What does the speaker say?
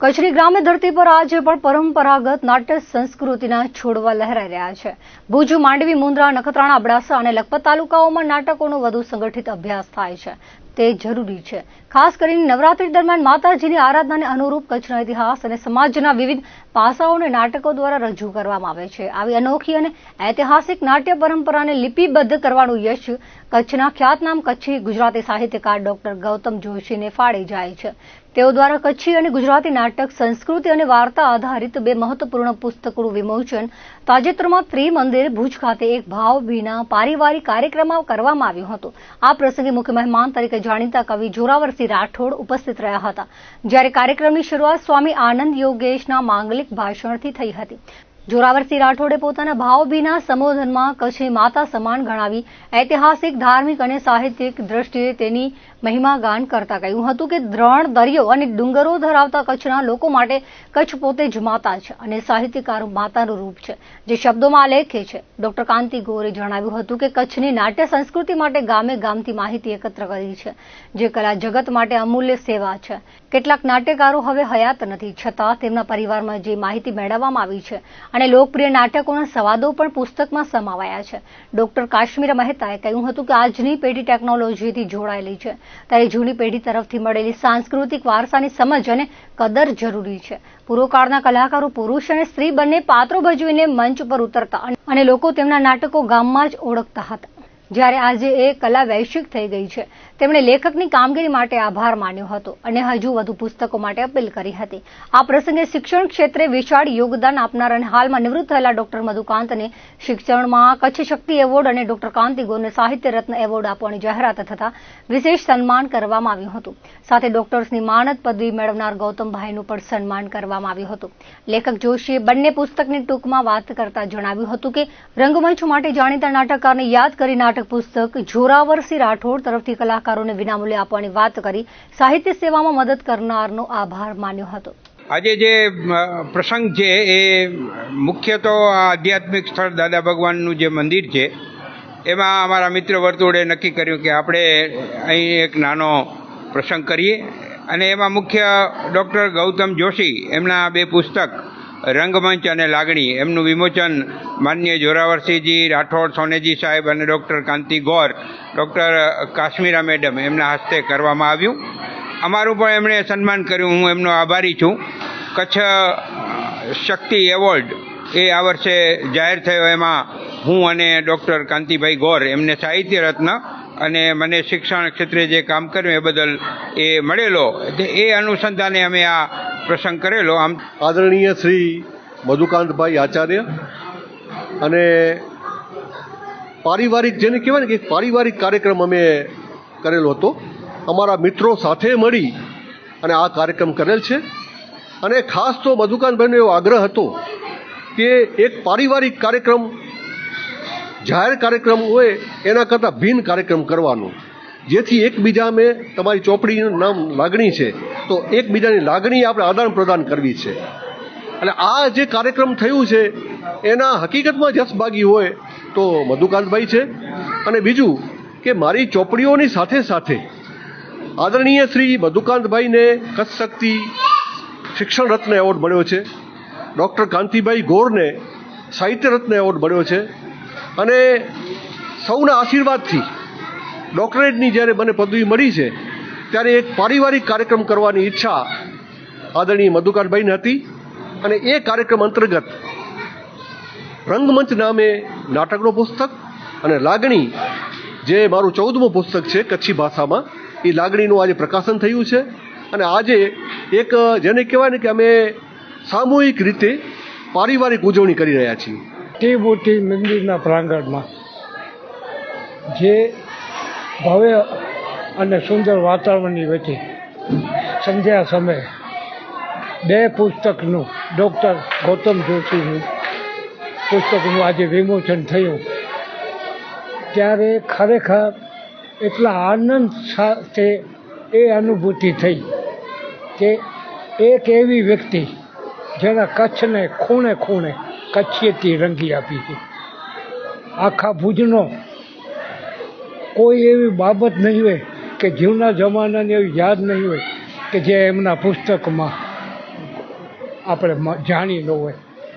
કચ્છની ગ્રામ્ય ધરતી પર આજે પણ પરંપરાગત નાટ્ય સંસ્કૃતિના છોડવા લહેરાઈ રહ્યા છે. ભુજ, માંડવી, મુન્દ્રા, નખત્રાણા, અબડાસા અને લખપત તાલુકાઓમાં નાટકોનો વધુ સંગઠિત અભ્યાસ થાય છે. તે જરૂરી છે. ખાસ કરીને નવરાત્રી દરમિયાન માતાજીની આરાધનાને અનુરૂપ કચ્છના ઇતિહાસ અને સમાજના વિવિધ પાસાઓને નાટકો દ્વારા રજૂ કરવામાં આવે છે. આવી અનોખી અને ઐતિહાસિક નાટ્ય પરંપરાને લિપિબદ્ધ કરવાનું યશ કચ્છના ખ્યાતનામ કચ્છી ગુજરાતી સાહિત્યકાર ડોક્ટર ગૌતમ જોશીને ફાળે જાય છે. તેઓ દ્વારા કચ્છી અને ગુજરાતી નાટક, સંસ્કૃતિ અને વાર્તા આધારિત બે મહત્વપૂર્ણ પુસ્તકોનું વિમોચન તાજેતરમાં ત્રિમંદિર ભુજ ખાતે એક ભાવ વિના પારિવારિક કાર્યક્રમમાં કરવામાં આવ્યું હતું. આ પ્રસંગે મુખ્ય મહેમાન તરીકે જાણીતા કવિ જોરાવરસિંહ રાઠોડ ઉપસ્થિત રહ્યા હતા. જ્યારે કાર્યક્રમની શરૂઆત સ્વામી આનંદ યોગેશના માંગલિક ભાષણથી થઈ હતી. જોરાવરસિંહ રાઠોડે પોતાના ભાવભીના સંબોધનમાં કચ્છે માતા સમાન ગણાવી ઐતિહાસિક, ધાર્મિક અને સાહિત્યિક દ્રષ્ટિએ તેની મહિમા ગાન કરતા કહ્યું હતું કે દ્રણ દરિયો અને ડુંગરો ધરાવતા કચ્છના લોકો માટે કચ્છ પોતે જ માતા છે અને સાહિત્યકાર માતાનું રૂપ છે, જે શબ્દોમાં આલેખે છે. ડોક્ટર કાંતિ ગોરે જણાવ્યું હતું કે કચ્છની નાટ્ય સંસ્કૃતિ માટે ગામે ગામથી માહિતી એકત્ર કરી છે, જે કલા જગત માટે અમૂલ્ય સેવા છે. કેટલાક નાટ્યકારો હવે હયાત નથી, છતાં તેમના પરિવારમાં જે માહિતી મેળવવામાં આવી છે અને લોકપ્રિય નાટકોના સવાદો પણ પુસ્તકમાં સમાવાયા છે. ડોક્ટર કાશ્મીર મહેતાએ કહ્યું હતું કે આજની પેઢી ટેકનોલોજીથી જોડાયેલી છે. ત્યારે જૂની પેઢી તરફથી મળેલી સાંસ્કૃતિક વારસાની સમજ અને કદર જરૂરી છે. પૂર્વકાળના કલાકારો પુરુષ અને સ્ત્રી બંને પાત્રો ભજવીને મંચ પર ઉતરતા અને લોકો તેમના નાટકો ગામમાં જ ઓળખતા હતા. જ્યારે આજે એ કલા વૈશ્વિક થઈ ગઈ છે. તેમણે લેખકની કામગીરી માટે આભાર માન્યો હતો અને હજુ વધુ પુસ્તકો માટે અપીલ કરી હતી. આ પ્રસંગે શિક્ષણ ક્ષેત્રે વિશાળ યોગદાન આપનાર અને હાલમાં નિવૃત્ત થયેલા ડોક્ટર મધુકાંતને શિક્ષણમાં કચ્છ શક્તિ એવોર્ડ અને ડોક્ટર કાંતિગોને સાહિત્ય રત્ન એવોર્ડ આપવાની જાહેરાત થતા વિશેષ સન્માન કરવામાં આવ્યું હતું. સાથે ડોક્ટર્સની માનદ પદવી મેળવનાર ગૌતમભાઈનું પણ સન્માન કરવામાં આવ્યું હતું. લેખક જોશીએ બંને પુસ્તકની ટૂંકમાં વાત કરતા જણાવ્યું હતું કે, રંગમંચ માટે જાણીતા નાટકકારને યાદ કરી નાટક પુસ્તક જોરાવરસિંહ રાઠોડ તરફથી કલાકારોને વિનામૂલ્યે આપવાની વાત કરી. સાહિત્ય સેવામાં મદદ કરનારનો આભાર માન્યો હતો. આજે જે પ્રસંગ છે, એ મુખ્ય તો આધ્યાત્મિક સ્થળ દાદા ભગવાનનું જે મંદિર છે, એમાં અમારા મિત્ર વર્તુળે નક્કી કર્યું કે આપણે અહીં એક નાનો પ્રસંગ કરીએ. અને એમાં મુખ્ય ડૉક્ટર ગૌતમ જોશી, એમના બે પુસ્તક રંગમંચ અને લાગણી, એમનું વિમોચન માન્ય જોરાવરસિંહજી, રાઠોડ, સોનેજી સાહેબ અને doctor Kanti Gor, doctor Kashmira madam એમના હસ્તે કરવામાં આવ્યું. અમારું પણ એમણે સન્માન કર્યું, હું એમનો આભારી છું. કચ્છ શક્તિ એવોર્ડ એ આ વર્ષે જાહેર થયો, એમાં હું અને ડૉક્ટર કાંતિભાઈ ગોર એમને સાહિત્ય રત્ન અને મને શિક્ષણ ક્ષેત્રે જે કામ કર્યું એ બદલ એ મળેલો. એ અનુસંધાને અમે આ પ્રસંગ કરેલો, આમ આદરણીય શ્રી મધુકાંતભાઈ આચાર્ય અને પારિવારિક જેને કહેવાય ને કે પારિવારિક કાર્યક્રમ અમે કરેલો હતો. અમારા મિત્રો સાથે મળી અને આ કાર્યક્રમ કરેલ છે. અને ખાસ તો મધુકાંતભાઈનો એવો આગ્રહ હતો કે એક પારિવારિક કાર્યક્રમ, જાહેર કાર્યક્રમ હોય, એના કરતાં ભિન્ન કાર્યક્રમ કરવાનો. જેથી એકબીજા મેં તમારી ચોપડીનું નામ લાગણી છે. તો એકબીજાની લાગણી આપણે આદાન પ્રદાન કરવી છે. એટલે આ જે કાર્યક્રમ થયું છે, એના હકીકતમાં જસભાગી હોય તો મધુકાંતભાઈ છે. અને બીજું કે મારી ચોપડીઓની સાથે સાથે આદરણીય શ્રી મધુકાંતભાઈને કચ્છ શક્તિ શિક્ષણ રત્ન એવોર્ડ મળ્યો છે. ડૉક્ટર કાંતિભાઈ ગોરને સાહિત્ય રત્ન એવોર્ડ મળ્યો છે. અને સૌના આશીર્વાદથી ડૉક્ટરેટની જ્યારે મને પદવી મળી છે, ત્યારે એક પારિવારિક કાર્યક્રમ કરવાની ઈચ્છા આદરણીય મધુકાંતભાઈને હતી અને એ કાર્યક્રમ અંતર્ગત રંગમંચ નામે નાટકનું પુસ્તક અને લાગણી, જે મારું ચૌદમું પુસ્તક છે, કચ્છી ભાષામાં, એ લાગણીનું આજે પ્રકાશન થયું છે. અને આજે એક, જેને કહેવાય ને કે અમે સામૂહિક રીતે પારિવારિક ઉજવણી કરી રહ્યા છીએ. તે મોટી મંદિરના પ્રાંગણમાં જે ભવ્ય અને સુંદર વાતાવરણની વચ્ચે. સંધ્યા સમયે બે પુસ્તકનું ડૉક્ટર ગૌતમ જોશીનું પુસ્તકનું આજે વિમોચન થયું. ત્યારે ખરેખર એટલા આનંદ સાથે એ અનુભૂતિ થઈ કે એક એવી વ્યક્તિ જેના કચ્છને ખૂણે ખૂણે કચ્છીયતી રંગી આપી હતી આખા ભુજનો કોઈ એવી બાબત નહીં હોય કે જૂના જમાનાની એવી યાદ નહીં હોય કે જે એમના પુસ્તકમાં આપણે જાણી ન હોય.